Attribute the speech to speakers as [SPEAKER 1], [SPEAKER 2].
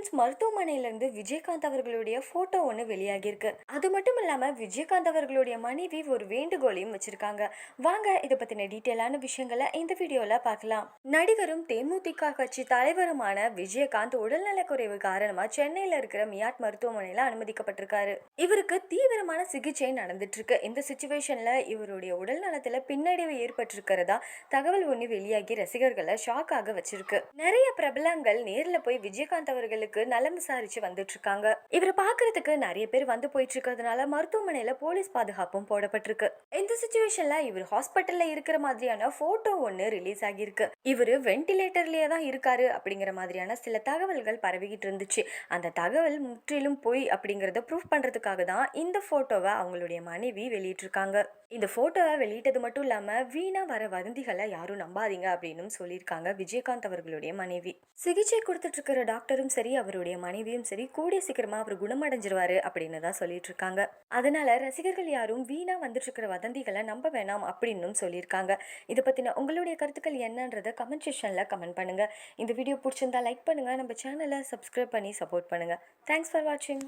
[SPEAKER 1] Elements மருத்துவமனையிலிருந்து விஜயகாந்த் அவர்களுடைய photo ஒன்று வெளியாகியிருக்கு. அது மட்டும் இல்லாமல் விஜயகாந்த் அவர்களுடைய மனைவி ஒரு வேண்டுகோளையும் வச்சிருக்காங்க. வாங்க இதை பற்றின டீட்டெயிலான விஷயங்களை இந்த வீடியோவில் பார்க்கலாம். நடிகரும் தேமுதிக கட்சி தலைவருமான விஜயகாந்த் உடல்நலக்குறைவு காரணமாக சென்னையில் இருக்கிற மியாட் மருத்துவமனையில் அனுமதிக்கப்பட்டிருக்காரு. இவருக்கு தீவிரமான சிகிச்சை நடந்துட்டு இருக்கு இந்த சுச்சுவேஷனில் இவருடைய உடல் நலத்தில் பின்னடைவு ஏற்பட்டிருக்கிறதா தகவல் ஒன்று வெளியாகி ரசிகர்களை ஷாக் ஆக வச்சிருக்கு. நிறைய பிரபலங்கள் நேரில் போய் விஜயகாந்த் அவர்களுக்கு நலம் விசாரிச்சு வந்துட்டு இருக்காங்க இவரை பாக்குறதுக்கு நிறைய பேர் வந்து போயிட்டு இருக்கிறதுனால மருத்துவமனையில போலீஸ் பாதுகாப்பும் போடப்பட்டிருக்கு. இந்த சுச்சுவேஷன்ல இவர் ஹாஸ்பிட்டல்ல இருக்கிற மாதிரியான போட்டோ ஒன்று ரிலீஸ் ஆகியிருக்கு. இவரு வென்டிலேட்டர்லயே தான் இருக்காரு அப்படிங்கிற மாதிரியான சில தகவல்கள் பரவிக்கிட்டு இருந்துச்சு. அந்த தகவல் முற்றிலும் பொய் அப்படிங்கறத ப்ரூஃப் பண்றதுக்காக தான் இந்த போட்டோவை அவங்களுடைய மனைவி வெளியிட்டிருக்காங்க இந்த போட்டோவை வெளியிட்டது மட்டும் இல்லாம வீணா வர வதந்திகளை யாரும் நம்பாதீங்க அப்படின்னு சொல்லியிருக்காங்க விஜயகாந்த் அவர்களுடைய மனைவி. சிகிச்சை கொடுத்துட்டு இருக்கிற டாக்டரும் சரி அவருடைய மனைவியும் சரி கூடிய சீக்கிரமா அவர் குணமடைஞ்சிருவாரு அப்படின்னு தான் சொல்லிட்டு இருக்காங்க அதனால ரசிகர்கள் யாரும் வீணா வந்துட்டு இருக்கிற வதந்திகளை நம்ப வேணாம் அப்படின்னும் சொல்லியிருக்காங்க. இதை பத்தின உங்களுடைய கருத்துக்கள் என்னன்றதை கமெண்ட் செக்ஷன்ல கமெண்ட் பண்ணுங்க. இந்த வீடியோ பிடிச்சிருந்தா லைக் பண்ணுங்க. நம்ம சேனலை சப்ஸ்கிரைப் பண்ணி சப்போர்ட் பண்ணுங்க. தேங்க்ஸ் ஃபார் வாட்சிங்